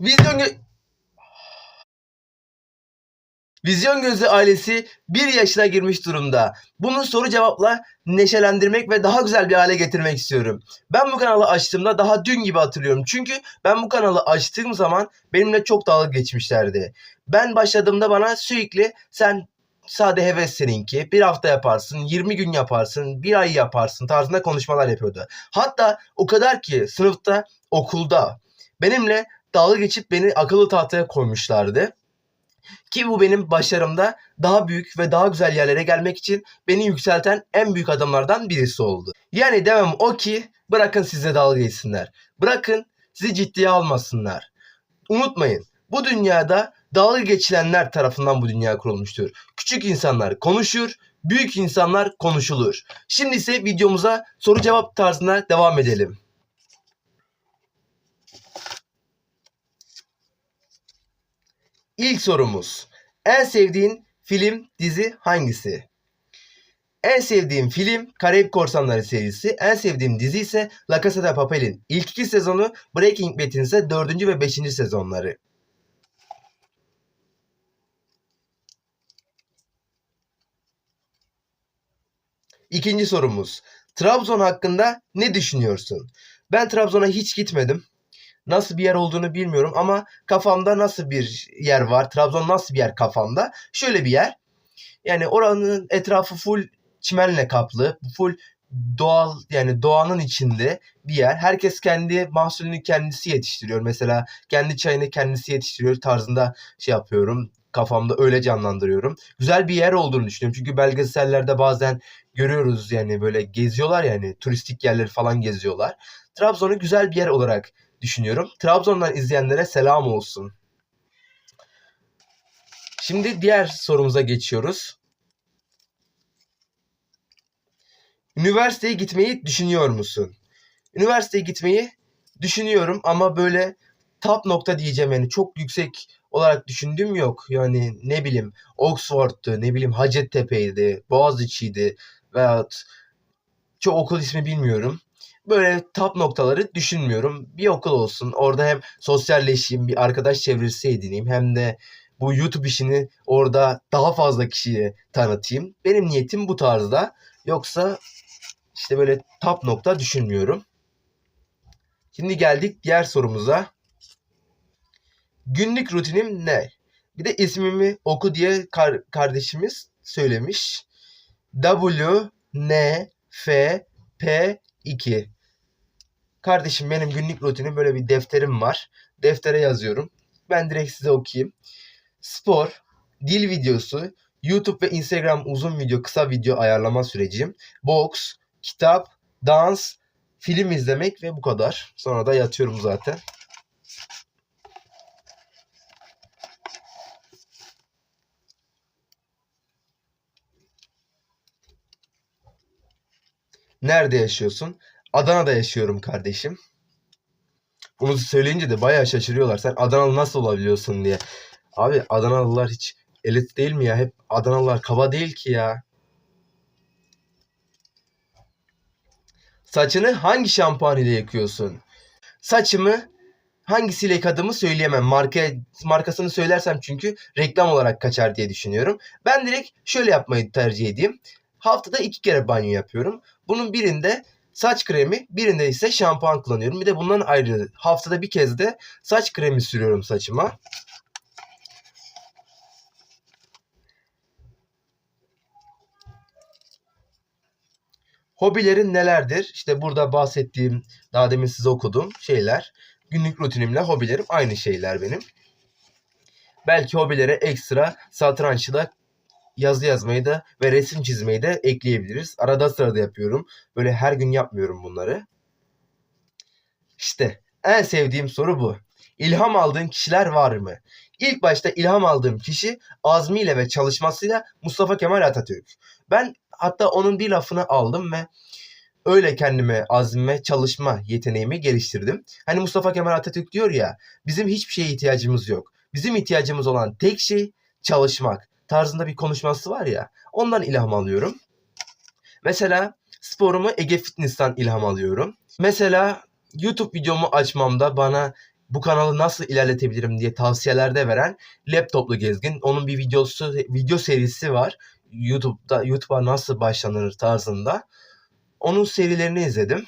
Vizyon Vizyon Gözü ailesi bir yaşına girmiş durumda. Bunu soru cevapla neşelendirmek ve daha güzel bir hale getirmek istiyorum. Ben bu kanalı açtığımda daha dün gibi hatırlıyorum. Çünkü ben bu kanalı açtığım zaman benimle çok dalga geçmişlerdi. Ben başladığımda bana sürekli sen sade heves seninki. Bir hafta yaparsın, 20 gün yaparsın, bir ay yaparsın tarzında konuşmalar yapıyordu. Hatta o kadar ki sınıfta, okulda benimle dalga geçip beni akıllı tahtaya koymuşlardı. Ki bu benim başarımda daha büyük ve daha güzel yerlere gelmek için beni yükselten en büyük adımlardan birisi oldu. Yani demem o ki bırakın size dalga geçsinler. Bırakın sizi ciddiye almasınlar. Unutmayın bu dünyada dalga geçilenler tarafından bu dünya kurulmuştur. Küçük insanlar konuşur, büyük insanlar konuşulur. Şimdi ise videomuza soru cevap tarzına devam edelim. İlk sorumuz. En sevdiğin film, dizi hangisi? En sevdiğim film Karayip Korsanları serisi. En sevdiğim dizi ise La Casa de Papel'in ilk iki sezonu, Breaking Bad'in ise dördüncü ve beşinci sezonları. İkinci sorumuz. Trabzon hakkında ne düşünüyorsun? Ben Trabzon'a hiç gitmedim. Nasıl bir yer olduğunu bilmiyorum ama kafamda nasıl bir yer var? Trabzon nasıl bir yer kafamda? Şöyle bir yer. Yani oranın etrafı full çimenle kaplı. Full doğal yani doğanın içinde bir yer. Herkes kendi mahsulünü kendisi yetiştiriyor. Mesela kendi çayını kendisi yetiştiriyor tarzında şey yapıyorum. Kafamda öyle canlandırıyorum. Güzel bir yer olduğunu düşünüyorum. Çünkü belgesellerde bazen görüyoruz yani böyle geziyorlar yani turistik yerleri falan geziyorlar. Trabzon'u güzel bir yer olarak düşünüyorum. Trabzon'dan izleyenlere selam olsun. Şimdi diğer sorumuza geçiyoruz. Üniversiteye gitmeyi düşünüyor musun? Üniversiteye gitmeyi düşünüyorum ama böyle top nokta diyeceğim yani çok yüksek olarak düşündüğüm yok. Yani ne bileyim Oxford'tu, ne bileyim Hacettepe'ydi, Boğaziçi'ydi veyahut çok okul ismi bilmiyorum. Böyle top noktaları düşünmüyorum. Bir okul olsun. Orada hem sosyalleşeyim, bir arkadaş çevresi edineyim hem de bu YouTube işini orada daha fazla kişiye tanıtayım. Benim niyetim bu tarzda. Yoksa işte böyle top nokta düşünmüyorum. Şimdi geldik diğer sorumuza. Günlük rutinim ne? Bir de ismimi oku diye kar- kardeşimiz söylemiş. W N F P 2. Kardeşim benim günlük rutinim böyle bir defterim var. Deftere yazıyorum. Ben direkt size okuyayım. Spor, dil videosu, YouTube ve Instagram uzun video, kısa video ayarlama sürecim. Boks, kitap, dans, film izlemek ve bu kadar. Sonra da yatıyorum zaten. Nerede yaşıyorsun? Adana'da yaşıyorum kardeşim. Bunu söyleyince de bayağı şaşırıyorlar. Sen Adanalı nasıl olabiliyorsun diye. Abi Adanalılar hiç elit değil mi ya? Hep Adanalılar kaba değil ki ya. Saçını hangi şampuan ile yıkıyorsun? Saçımı hangisiyle yıkadığımı söyleyemem. Marka, markasını söylersem çünkü reklam olarak kaçar diye düşünüyorum. Ben direkt şöyle yapmayı tercih edeyim. Haftada iki kere banyo yapıyorum. Bunun birinde saç kremi, birinde ise şampuan kullanıyorum. Bir de bundan ayrı haftada bir kez de saç kremi sürüyorum saçıma. Hobilerin nelerdir? İşte burada bahsettiğim, daha demin size okuduğum şeyler. Günlük rutinimle hobilerim aynı şeyler benim. Belki hobilere ekstra satrançla yazı yazmayı da ve resim çizmeyi de ekleyebiliriz. Arada sırada yapıyorum. Böyle her gün yapmıyorum bunları. İşte en sevdiğim soru bu. İlham aldığın kişiler var mı? İlk başta ilham aldığım kişi azmiyle ve çalışmasıyla Mustafa Kemal Atatürk. Ben hatta onun bir lafını aldım ve öyle kendime azme, çalışma yeteneğimi geliştirdim. Hani Mustafa Kemal Atatürk diyor ya, bizim hiçbir şeye ihtiyacımız yok. Bizim ihtiyacımız olan tek şey çalışmak tarzında bir konuşması var ya, ondan ilham alıyorum. Mesela sporumu Ege Fitness'tan ilham alıyorum. Mesela YouTube videomu açmamda bana bu kanalı nasıl ilerletebilirim diye tavsiyelerde veren Laptoplu Gezgin. Onun bir videosu video serisi var. YouTube'da YouTube'a nasıl başlanır tarzında. Onun serilerini izledim.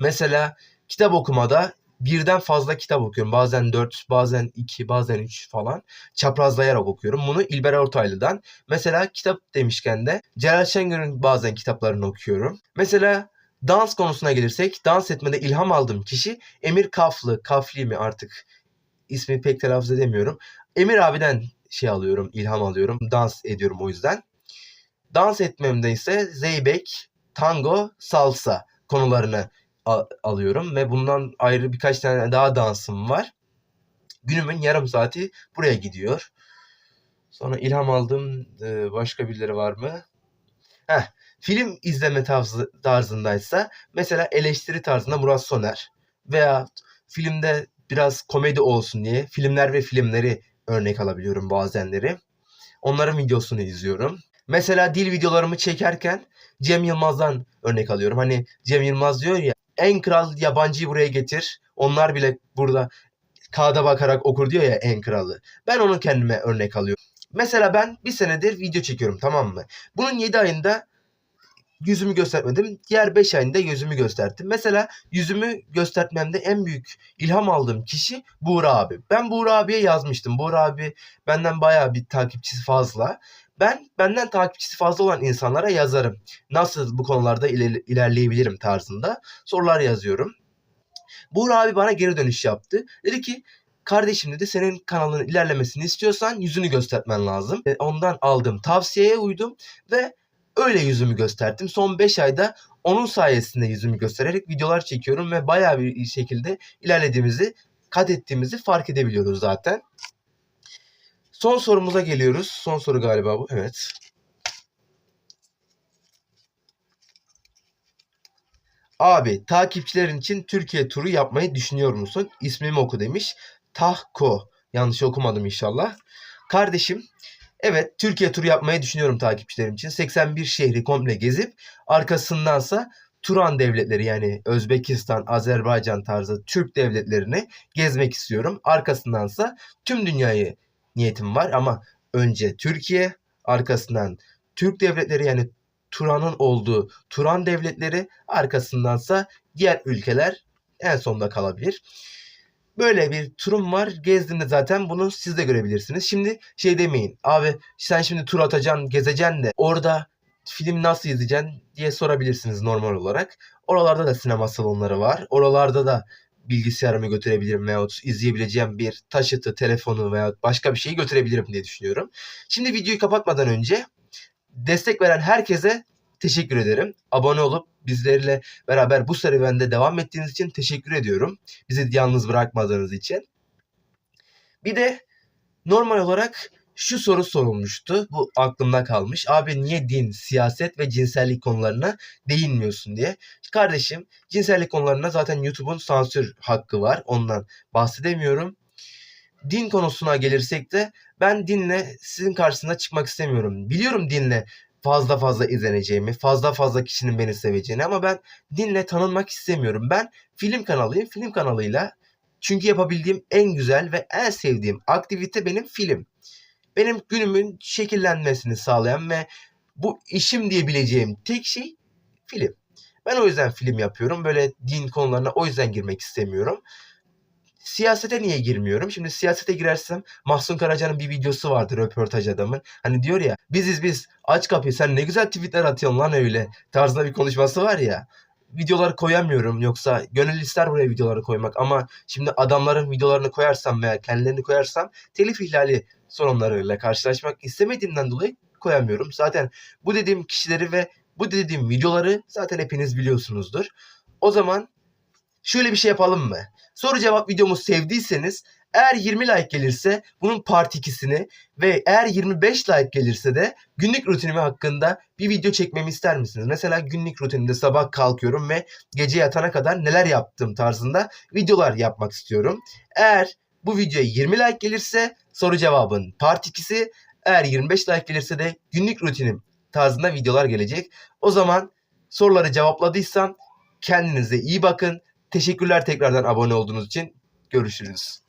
Mesela kitap okumada birden fazla kitap okuyorum. Bazen 4, bazen 2, bazen 3 falan. Çaprazlayarak okuyorum. Bunu İlber Ortaylı'dan. Mesela kitap demişken de Celal Şengör'ün bazen kitaplarını okuyorum. Mesela dans konusuna gelirsek dans etmede ilham aldığım kişi Emir Kaflı. Kafli mi artık ismi pek telaffuz edemiyorum. Emir abiden şey alıyorum, ilham alıyorum. Dans ediyorum o yüzden. Dans etmemde ise zeybek, tango, salsa konularını alıyorum ve bundan ayrı birkaç tane daha dansım var. Günümün yarım saati buraya gidiyor. Sonra ilham aldığım e, başka birileri var mı? Heh, film izleme tarzı, tarzındaysa mesela eleştiri tarzında Murat Soner veya filmde biraz komedi olsun diye filmler ve filmleri örnek alabiliyorum bazenleri. Onların videosunu izliyorum. Mesela dil videolarımı çekerken Cem Yılmaz'dan örnek alıyorum. Hani Cem Yılmaz diyor ya en kral yabancıyı buraya getir. Onlar bile burada kağıda bakarak okur diyor ya en kralı. Ben onu kendime örnek alıyorum. Mesela ben bir senedir video çekiyorum tamam mı? Bunun 7 ayında yüzümü göstermedim. Diğer 5 ayında yüzümü gösterdim. Mesela yüzümü göstermemde en büyük ilham aldığım kişi Buğra abi. Ben Buğra abiye yazmıştım. Buğra abi benden bayağı bir takipçisi fazla. Ben benden takipçisi fazla olan insanlara yazarım. Nasıl bu konularda iler- ilerleyebilirim tarzında sorular yazıyorum. Buğra abi bana geri dönüş yaptı. Dedi ki kardeşim dedi senin kanalının ilerlemesini istiyorsan yüzünü göstermen lazım. E, Ondan aldığım tavsiyeye uydum ve öyle yüzümü gösterdim. Son 5 ayda onun sayesinde yüzümü göstererek videolar çekiyorum ve bayağı bir şekilde ilerlediğimizi, kat ettiğimizi fark edebiliyoruz zaten. Son sorumuza geliyoruz. Son soru galiba bu. Evet. Abi takipçilerin için Türkiye turu yapmayı düşünüyor musun? İsmimi oku demiş. Tahko. Yanlış okumadım inşallah. Kardeşim evet Türkiye turu yapmayı düşünüyorum takipçilerim için. 81 şehri komple gezip arkasındansa Turan devletleri yani Özbekistan, Azerbaycan tarzı Türk devletlerini gezmek istiyorum. Arkasındansa tüm dünyayı niyetim var ama önce Türkiye, arkasından Türk devletleri yani Turan'ın olduğu Turan devletleri, arkasındansa diğer ülkeler en sonda kalabilir. Böyle bir turum var. Gezdiğimde zaten bunu siz de görebilirsiniz. Şimdi şey demeyin. Abi sen şimdi tur atacaksın, gezeceksin de orada film nasıl izleyeceksin diye sorabilirsiniz normal olarak. Oralarda da sinema salonları var. Oralarda da bilgisayarımı götürebilirim veyahut izleyebileceğim bir taşıtı, telefonu veya başka bir şeyi götürebilirim diye düşünüyorum. Şimdi videoyu kapatmadan önce destek veren herkese teşekkür ederim. Abone olup bizlerle beraber bu serüvende devam ettiğiniz için teşekkür ediyorum. Bizi yalnız bırakmadığınız için. Bir de normal olarak şu soru sorulmuştu. Bu aklımda kalmış. Abi niye din, siyaset ve cinsellik konularına değinmiyorsun diye. Kardeşim cinsellik konularına zaten YouTube'un sansür hakkı var. Ondan bahsedemiyorum. Din konusuna gelirsek de ben dinle sizin karşısında çıkmak istemiyorum. Biliyorum dinle fazla fazla izleneceğimi, fazla fazla kişinin beni seveceğini ama ben dinle tanınmak istemiyorum. Ben film kanalıyım. Film kanalıyla çünkü yapabildiğim en güzel ve en sevdiğim aktivite benim film. Benim günümün şekillenmesini sağlayan ve bu işim diyebileceğim tek şey film. Ben o yüzden film yapıyorum. Böyle din konularına o yüzden girmek istemiyorum. Siyasete niye girmiyorum? Şimdi siyasete girersem Mahsun Karaca'nın bir videosu vardı röportaj adamın. Hani diyor ya biziz biz aç kapıyı sen ne güzel tweetler atıyorsun lan öyle tarzında bir konuşması var ya. Videoları koyamıyorum yoksa gönül ister buraya videoları koymak ama şimdi adamların videolarını koyarsam veya kendilerini koyarsam telif ihlali sorunlarıyla karşılaşmak istemediğimden dolayı koyamıyorum. Zaten bu dediğim kişileri ve bu dediğim videoları zaten hepiniz biliyorsunuzdur. O zaman şöyle bir şey yapalım mı? Soru cevap videomu sevdiyseniz eğer 20 like gelirse bunun part 2'sini ve eğer 25 like gelirse de günlük rutinimi hakkında bir video çekmemi ister misiniz? Mesela günlük rutinimde sabah kalkıyorum ve gece yatana kadar neler yaptığım tarzında videolar yapmak istiyorum. Eğer bu videoya 20 like gelirse soru cevabın part 2'si, eğer 25 like gelirse de günlük rutinim tarzında videolar gelecek. O zaman soruları cevapladıysam kendinize iyi bakın. Teşekkürler tekrardan abone olduğunuz için. Görüşürüz.